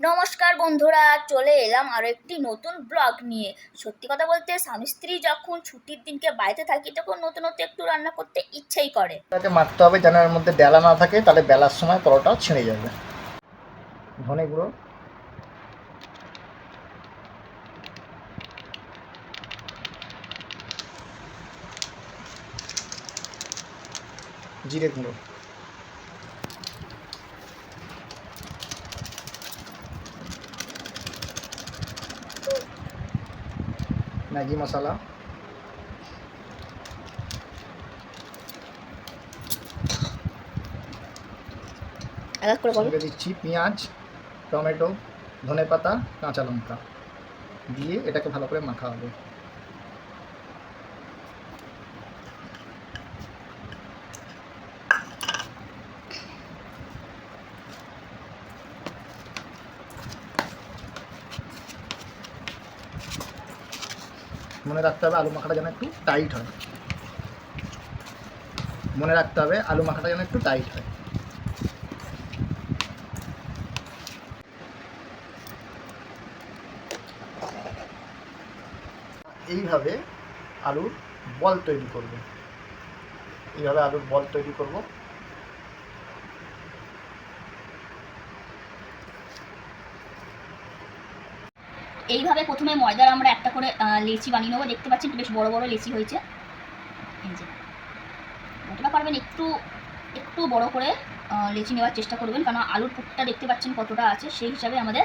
নমস্কার বন্ধুরা, চলে এলাম আরও একটি নতুন ব্লগ নিয়ে। সত্যি কথা বলতে, স্বামী স্ত্রী যখন ছুটির দিনকে বাড়িতে থাকি, তখন নতুন নতুন একটু রান্না করতে ইচ্ছেই করে। তাকে মাখতে হবে যেন এর মধ্যে ডেলা না থাকে, তাহলে বেলার সময় পরোটা ছিঁড়ে যাবে। ধনে গুঁড়ো। জিরে গুঁড়ো। ম্যাগি মশলা। দিচ্ছি পেঁয়াজ টমেটো ধনে পাতা কাঁচা লঙ্কা। দিয়ে এটাকে ভালো করে মাখা হবে মনে রাখতে হবে আলু মাখাটা যেন একটু টাইট হয়। মনে রাখতে হবে আলু মাখাটা যেন একটু টাইট হয়। এইভাবে আলুর বল তৈরি করব। এইভাবে আলুর বল তৈরি করব। এইভাবে প্রথমে ময়দার আমরা একটা করে লেচি বানিয়ে নেব। দেখতে পাচ্ছেন বেশ বড় বড় লেচি হয়েছে। এই যতটা পারবেন একটু একটু বড় করে লেচি নেওয়ার চেষ্টা করবেন। কারণ আলুর পুরটা দেখতে পাচ্ছেন কতটা আছে, সেই হিসাবে আমাদের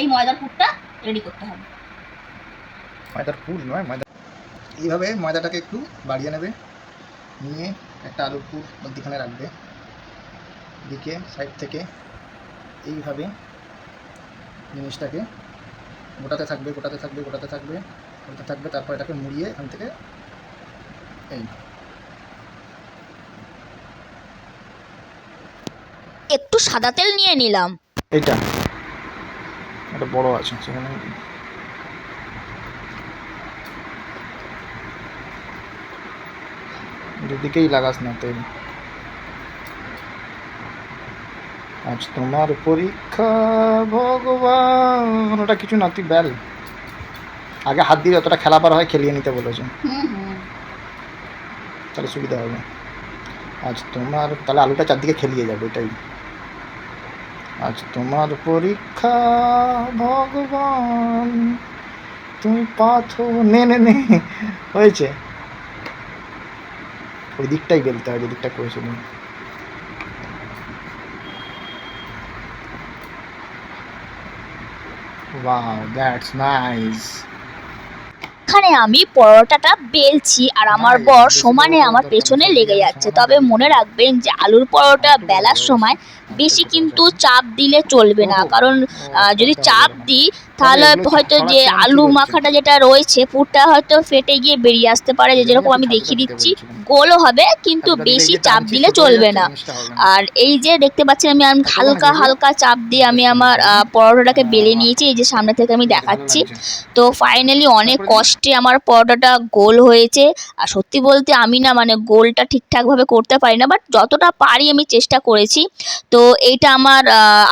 এই ময়দার পুরটা রেডি করতে হবে। ময়দার পুর নয়, ময়দা এইভাবে ময়দাটাকে একটু বাড়িয়ে নেবে। নিয়ে একটা আলুর পুর মধ্যিখানে রাখবে। দিকে সাইড থেকে এইভাবে জিনিসটাকে গোটাতে থাকবে গোটাতে থাকবে গোটাতে থাকবে গোটাতে থাকবে তারপর এটাকে মুড়িয়ে এখান থেকে এই একটু সাদা তেল নিয়ে নিলাম। এটা এটা বড় আছে সেখানে দুদিকেই লাগাস না তেল। আজ তোমার পরীক্ষা ভগবান। ওটা কিছু না তুই বেল। আগে হাত দিয়ে যতটা খেলা পারা হয় খেলিয়ে নিতে বলেছে। তাহলে সুবিধা হবে। আজ তোমার তাহলে আলুটা চারদিকে খেলিয়ে যাবে এটাই। আজ তোমার পরীক্ষা ভগবান। তুমি পাথর নে নে নে হয়েছে। ওই দিকটাই বেলতে হয় যে দিকটা করেছিলাম wow that's nice. এখানে আমি পরোটাটা বেলছি আর আমার বর সমানে আমার পেছনে লেগে যাচ্ছে। তবে মনে রাখবেন যে আলুর পরোটা বেলার সময় বেশি কিন্তু চাপ দিলে চলবে না। কারণ যদি চাপ দিই তাহলে হয়তো যে আলু মাখাটা যেটা রয়েছে পুরটা হয়তো ফেটে গিয়ে বেরিয়ে আসতে পারে যে যেরকম আমি দেখিয়ে দিচ্ছি গোলও হবে কিন্তু বেশি চাপ দিলে চলবে না। আর এই যে দেখতে পাচ্ছেন আমি হালকা হালকা চাপ দিয়ে আমি আমার পরোটাটাকে বেলে নিয়েছি এই যে সামনে থেকে আমি দেখাচ্ছি। তো ফাইনালি অনেক কষ্টে আমার পরোটাটা গোল হয়েছে। আর সত্যি বলতে আমি না মানে গোলটা ঠিকঠাকভাবে করতে পারি না বাট যতটা পারি আমি চেষ্টা করেছি। তো এইটা আমার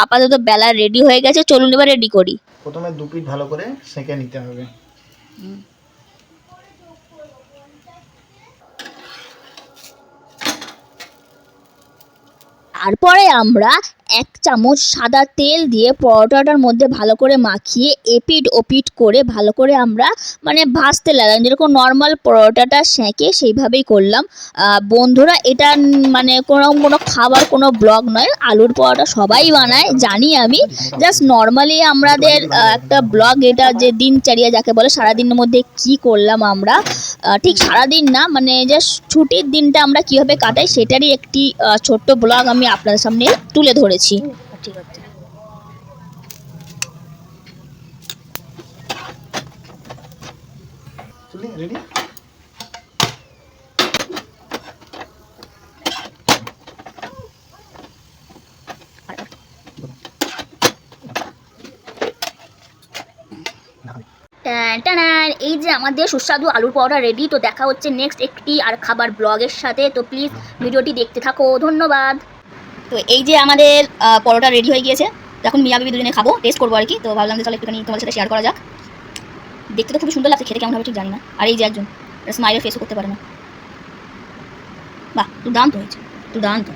আপাতত বেলা রেডি হয়ে গেছে চলুন এবার রেডি করি। প্রথমে দু পিঠ ভালো করে সেঁকে নিতে হবে। তারপরে আমরা এক চামচ সাদা তেল দিয়ে পরোটাটার মধ্যে ভালো করে মাখিয়ে এপিট ওপিট করে ভালো করে আমরা মানে ভাজতে লাগলাম। যেরকম নর্মাল পরোটাটা সেঁকে সেইভাবেই করলাম। বন্ধুরা, এটা মানে কোনো কোনো খাবার, কোনো ব্লগ নয়। আলুর পরোটা সবাই বানায়, জানি আমি। জাস্ট নর্মালি আমাদের একটা ব্লগ এটা যে দিনচর্যা যাকে বলে, সারাদিনের মধ্যে কি করলাম আমরা? ঠিক সারাদিন না মানে জাস্ট ছুটির দিনটা আমরা কীভাবে কাটাই, সেটারই একটি ছোট্ট ব্লগ আমি আপনাদের সামনে তুলে ধরেছি। ঠিক আছে। চলি রেডি টানান এই যে আমাদের সুস্বাদু আলুর পরোটা রেডি তো দেখা হচ্ছে নেক্সট একটি আর খাবার ব্লগের সাথে। তো প্লিজ ভিডিওটি দেখতে থাকো ধন্যবাদ। তো এই যে আমাদের পরোটা রেডি হয়ে গিয়েছে এখন মিয়া বিবি দুজনে খাব টেস্ট করব আর কি। তো ভাবলাম যে তাহলে একটুখানি তোমার সাথে শেয়ার করা যাক। দেখতে তো খুব সুন্দর লাগছে, খেতে কেমন হবে ঠিক জানি না। আর এই যে একজন স্মাইলের ফেসও করতে পারে না। বাহ, দুর্দান্ত হয়েছে, দুর্দান্ত।